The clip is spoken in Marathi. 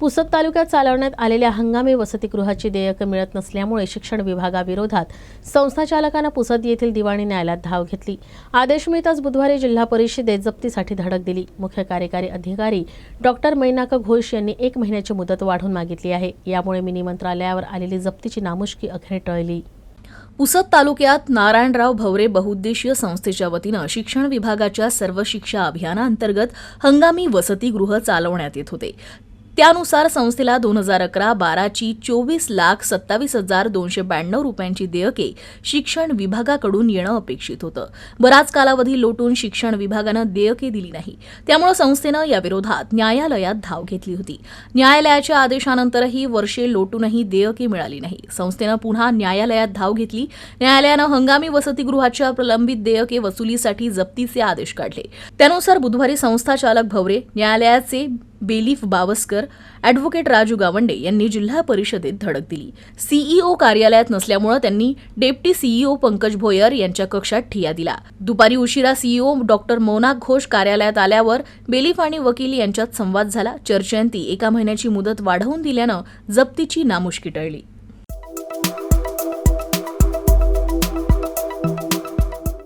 पुसद तालुक्यात चालवण्यात आलेल्या हंगामी वसतिगृहाची देयकं मिळत नसल्यामुळे शिक्षण विभागाविरोधात संस्था चालकानं पुसद येथील दिवाणी न्यायालयात धाव घेतली. आदेश मिळताच बुधवारी जिल्हा परिषदेत जप्तीसाठी धडक दिली. मुख्य कार्यकारी अधिकारी डॉक्टर मैनाका घोष यांनी एक महिन्याची मुदत वाढवून मागितली आहे. यामुळे मिनी मंत्रालयावर आलेली जप्तीची नामुष्की अखेर टळली. पुसद तालुक्यात नारायणराव भवरे बहुउद्देशीय संस्थेच्या वतीनं शिक्षण विभागाच्या सर्व शिक्षा अभियानाअंतर्गत हंगामी वसतिगृह चालवण्यात येत होते. त्यानुसार संस्थेला दोन हजार अकरा बाराची चोवीस लाख सत्तावीस हजार दोनशे ब्याण्णव रुपयांची देयके शिक्षण विभागाकडून येणं अपेक्षित होतं. बराच कालावधी लोटून शिक्षण विभागानं देयके दिली नाही. त्यामुळे संस्थेनं याविरोधात न्यायालयात धाव घेतली होती. न्यायालयाच्या आदेशानंतरही वर्षे लोटूनही देयके मिळाली नाही. संस्थेनं पुन्हा न्यायालयात धाव घेतली. न्यायालयानं हंगामी वसतिगृहाच्या प्रलंबित देयके वसुलीसाठी जप्तीचे आदेश काढले. त्यानुसार बुधवारी संस्था चालक भवरे न्यायालयाचे बेलीफ बावस्कर ॲडव्होकेट राजू गावंडे यांनी जिल्हा परिषदेत धडक दिली. सीईओ कार्यालयात नसल्यामुळे त्यांनी डेप्टी सीईओ पंकज भोयर यांच्या कक्षात ठिया दिला. दुपारी उशिरा सीईओ डॉक्टर मोना घोष कार्यालयात आल्यावर बेलीफ आणि वकील यांच्यात संवाद झाला. चर्चेंती एका महिन्याची मुदत वाढवून दिल्यानं जप्तीची नामुष्की टळली.